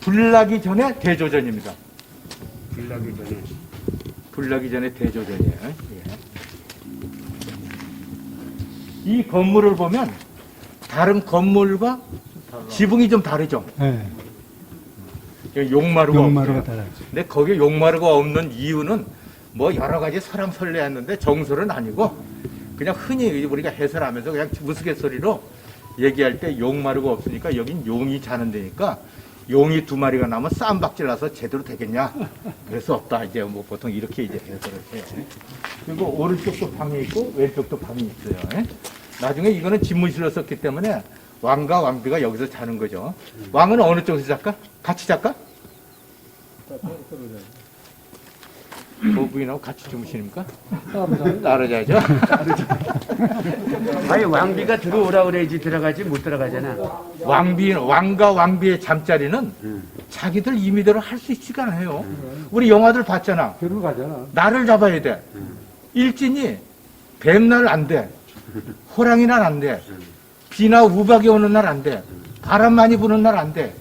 불나기 전에 대조전입니다. 불나기 전에 불나기 전에 대조전이에요. 예. 이 건물을 보면 다른 건물과 지붕이 좀 다르죠. 네. 여기 용마루가 용마루가. 달라요. 근데 거기에 용마루가 없는 이유는 뭐 여러 가지 설랑설레했는데 정설은 아니고 그냥 흔히 우리가 해설하면서 그냥 무스갯소리로 얘기할 때 용마루가 없으니까 여긴 용이 자는 데니까 용이 두 마리가 나면 쌈박질 나서 제대로 되겠냐 그래서 없다 이제 뭐 보통 이렇게 이제 해설을 해요 그리고 오른쪽도 방이 있고 왼쪽도 방이 있어요 예? 나중에 이거는 집무실로 썼기 때문에 왕과 왕비가 여기서 자는 거죠 왕은 어느 쪽에서 잘까? 같이 잘까? 부부인하고 같이 주무십니까? 따로 자죠. 아니 왕비가 들어오라 그래야지 들어가지 못 들어가잖아 왕비 왕과 왕비의 잠자리는 응. 자기들 임의대로 할 수 있지가 않아요. 우리 영화들 봤잖아. 결혼 가잖아. 나를 잡아야 돼. 일진이 뱀날 안 돼. 호랑이 날 안 돼. 비나 우박이 오는 날 안 돼. 바람 많이 부는 날 안 돼.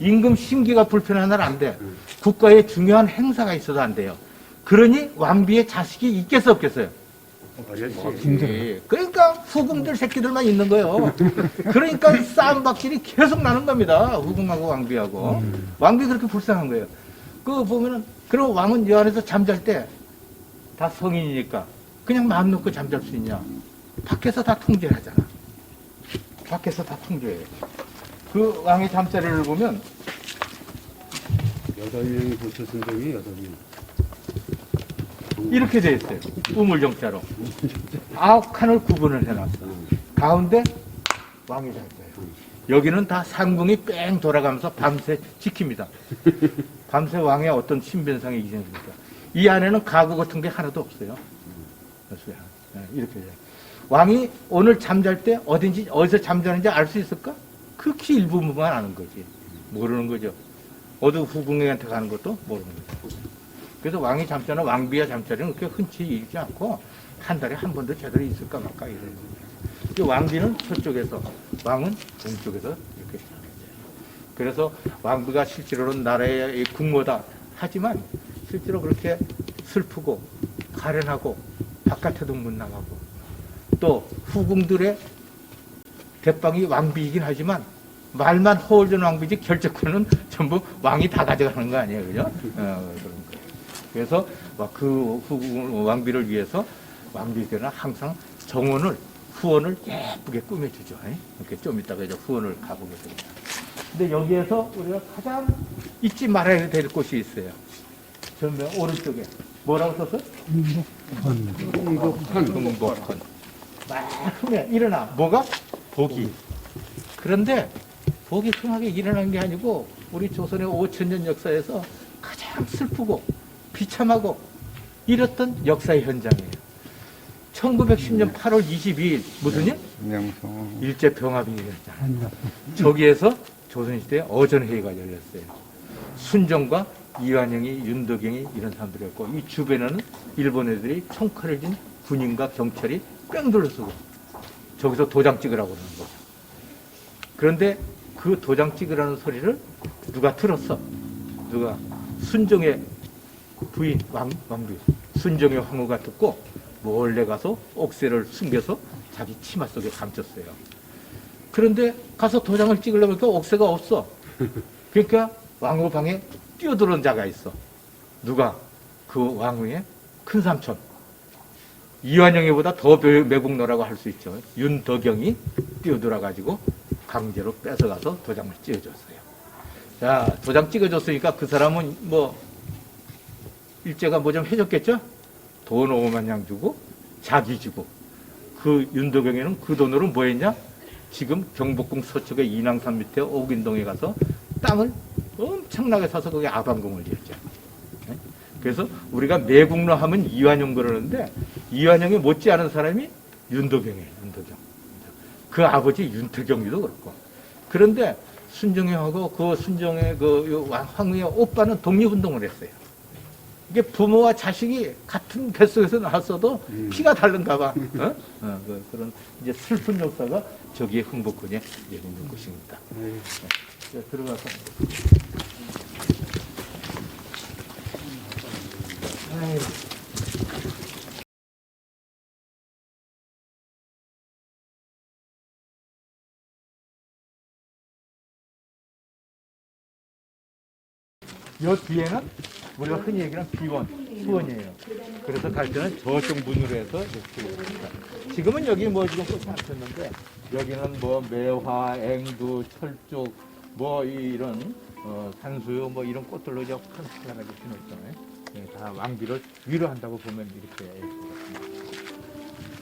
임금 심기가 불편한 날 안 돼. 국가에 중요한 행사가 있어도 안 돼요. 그러니 왕비의 자식이 있겠어 없겠어요? 예, 그러니까 후궁들 새끼들만 있는 거예요. 그러니까 싸움박질이 계속 나는 겁니다. 후궁하고 왕비하고. 왕비 그렇게 불쌍한 거예요. 그 보면은 그럼 왕은 여 안에서 잠잘 때 다 성인이니까 그냥 마음 놓고 잠잘 수 있냐? 밖에서 다 통제하잖아. 밖에서 다 통제해요. 그 왕의 잠자리를 보면 여덟 명이 고쳐 순정이 여덟 명 이렇게 돼 있어요. 우물정자로. 아홉 칸을 구분을 해놨어. 가운데 왕이 잘 거예요. 여기는 다 상궁이 뺑 돌아가면서 밤새 지킵니다. 밤새 왕의 어떤 신변상의 이생입니까? 이 안에는 가구 같은 게 하나도 없어요. 그래서 네, 이렇게 돼요. 왕이 오늘 잠잘 때 어딘지 어디서 잠자는지 알 수 있을까? 극히 일부분만 아는 거지. 모르는 거죠. 어디 후궁에한테 가는 것도 모르는 거죠. 그래서 왕이 잠자는 왕비의 잠자리는 그렇게 흔치 있지 않고 한 달에 한 번도 제대로 있을까 말까 이래요. 이 왕비는 서쪽에서 왕은 동쪽에서 이렇게. 그래서 왕비가 실제로는 나라의 이 국모다 하지만 실제로 그렇게 슬프고 가련하고 바깥에도 못 나가고 또 후궁들의 대빵이 왕비이긴 하지만 말만 허울전 왕비지 결정권은 전부 왕이 다 가져가는 거 아니에요, 그죠? 어, 거. 그래서 후궁 왕비를 위해서 왕비들은 항상 정원을 후원을 예쁘게 꾸며주죠. 예? 이렇게 좀 이따가 이제 후원을 가보겠습니다. 근데 여기에서 우리가 가장 잊지 말아야 될 곳이 있어요. 전면 오른쪽에 뭐라고 썼어? 흥복한 흥복헌. 막 흥해 일어나 뭐가 복이. 그런데 복이 흥하게 일어난 게 아니고 우리 조선의 5천 년 역사에서 가장 슬프고 비참하고 이랬던 역사의 현장이에요. 1910년 8월 22일 무슨 일? 명성 일제 병합이 일어났잖아요. 저기에서 조선시대에 어전회의가 열렸어요. 순정과 이완영이, 윤덕영이 이런 사람들이었고 이 주변에는 일본 애들이 총칼을 진 군인과 경찰이 뺑 둘러서고 저기서 도장 찍으라고 그러는 거죠. 그런데 그 도장 찍으라는 소리를 누가 들었어? 누가? 순정의 부인, 왕, 왕비. 순정의 황후가 듣고 몰래 가서 옥새를 숨겨서 자기 치마 속에 감췄어요. 그런데 가서 도장을 찍으려고 하니까 옥새가 없어. 그러니까 왕후 방에 뛰어들어온 자가 있어. 누가? 그 왕후의 큰 삼촌. 이완영이보다 더 매- 매국노라고 할 수 있죠. 윤덕영이 뛰어들어가지고 강제로 뺏어가서 도장을 찍어줬어요. 자, 도장 찍어줬으니까 그 사람은 뭐, 일제가 뭐 좀 해줬겠죠? 돈 5만 양 주고, 자기 주고. 그 윤덕영이는 그 돈으로 뭐 했냐? 지금 경복궁 서쪽의 인왕산 밑에 옥인동에 가서 땅을 엄청나게 사서 거기 아방궁을 지었죠. 네? 그래서 우리가 매국노 하면 이완용 그러는데 이완용이 못지않은 사람이 윤덕영이에요. 윤덕영. 그 아버지 윤태경이도 그렇고. 그런데 순정형하고 그 순정의 그 왕- 황후의 오빠는 독립운동을 했어요. 이게 부모와 자식이 같은 뱃속에서 나왔어도 음. 피가 다른가 봐. 어? 어, 그, 런 이제 슬픈 역사가 저기에 흥복군에 있는 것입니다. 음. 네. 자, 들어가서. 아이고. 여 뒤에는 우리가 흔히 얘기하는 비원, 수원이에요. 그래서 갈 때는 저쪽 문으로 해서 이렇게 합니다. 지금은 여기 뭐 지금 꽃이 안 폈는데 여기는 뭐 매화, 앵두, 철쭉, 뭐 이- 이런 어, 산수유 뭐 이런 꽃들로 이제 큰 찬란하게 피어 있잖아요. 예, 다 왕비를 위로한다고 보면 이렇게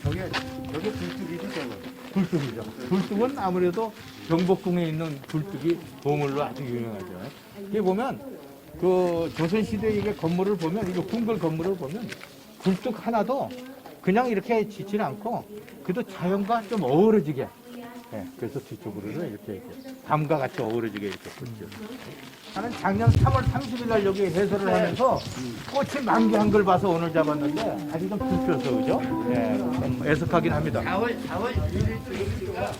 저게 저게 굴뚝이지 저거. 굴뚝이죠. 굴뚝은 아무래도 경복궁에 있는 굴뚝이 보물로 아주 유명하죠. 여기 보면 그 조선시대 이게 건물을 보면 이거 궁궐 건물을 보면 굴뚝 하나도 그냥 이렇게 짓지는 않고 그래도 자연과 좀 어우러지게 예, 그래서 뒤쪽으로 이렇게, 이렇게 담과 같이 어우러지게 이렇게 굴죠. 나는 작년 3월 30일 날 여기 해설을 하면서 꽃이 만개한 걸 봐서 오늘 잡았는데 아직 좀 불펴서 그죠? 예, 좀 애석하긴 합니다. 4월 4월 1일 저기가